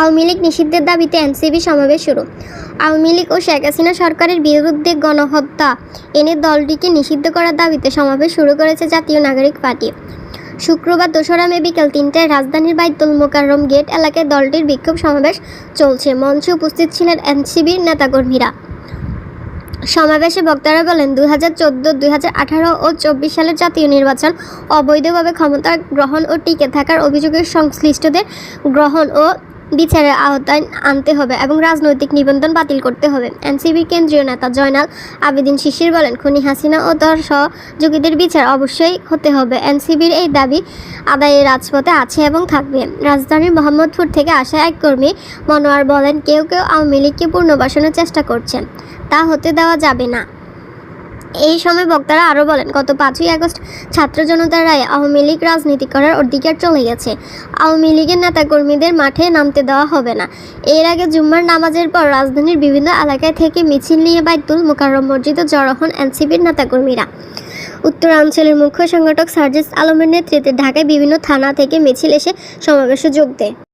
আওয়ামী লীগ নিষিদ্ধের দাবিতে এনসিবি সমাবেশ শুরু। আওয়ামী লীগ ও শেখ হাসিনা সরকারের বিরুদ্ধে গণহত্যা এনে দলটিকে নিষিদ্ধ করার দাবিতে সমাবেশ শুরু করেছে জাতীয় নাগরিক পার্টি। শুক্রবার দোসরা মে বিকেল তিনটায় রাজধানীর বাইতুল মোকাররম গেট এলাকায় দলটির বিক্ষোভ সমাবেশ চলছে। মঞ্চে উপস্থিত ছিলেন এনসিবির নেতাকর্মীরা। সমাবেশে বক্তারা বলেন, দুই হাজার চোদ্দ, দুই হাজার আঠারো ও চব্বিশ সালের জাতীয় নির্বাচন অবৈধভাবে ক্ষমতা গ্রহণ ও টিকে থাকার অভিযোগের সংশ্লিষ্টদের গ্রহণ ও বিচারের আওতায় আনতে হবে এবং রাজনৈতিক নিবন্ধন বাতিল করতে হবে। এনসিবির কেন্দ্রীয় নেতা জয়নাল আবেদিন শিশির বলেন, খুনি হাসিনা ও তার সহযোগীদের বিচার অবশ্যই হতে হবে। এনসিবির এই দাবি আদায়ে রাজপথে আছে এবং থাকবে। রাজধানীর মোহাম্মদপুর থেকে আসা এক কর্মী মনোয়ার বলেন, কেউ কেউ আওয়ামী লীগকে পুনর্বাসনের চেষ্টা করছেন। তা হতে দেওয়া যাবে না। এই সময় বক্তারা আরও বলেন, গত পাঁচই আগস্ট ছাত্র জনতার রায়ে আওয়ামী লীগ রাজনীতি করার অধিকার চলে গেছে। আওয়ামী লীগের নেতাকর্মীদের মাঠে নামতে দেওয়া হবে না। এর আগে জুম্মার নামাজের পর রাজধানীর বিভিন্ন এলাকায় থেকে মিছিল নিয়ে বাইতুল মোকাররম মসজিদে জড়ো হন এনসিপির নেতাকর্মীরা। উত্তরাঞ্চলের মুখ্য সংগঠক সার্জিস আলমের নেতৃত্বে ঢাকায় বিভিন্ন থানা থেকে মিছিল এসে সমাবেশে যোগ দেয়।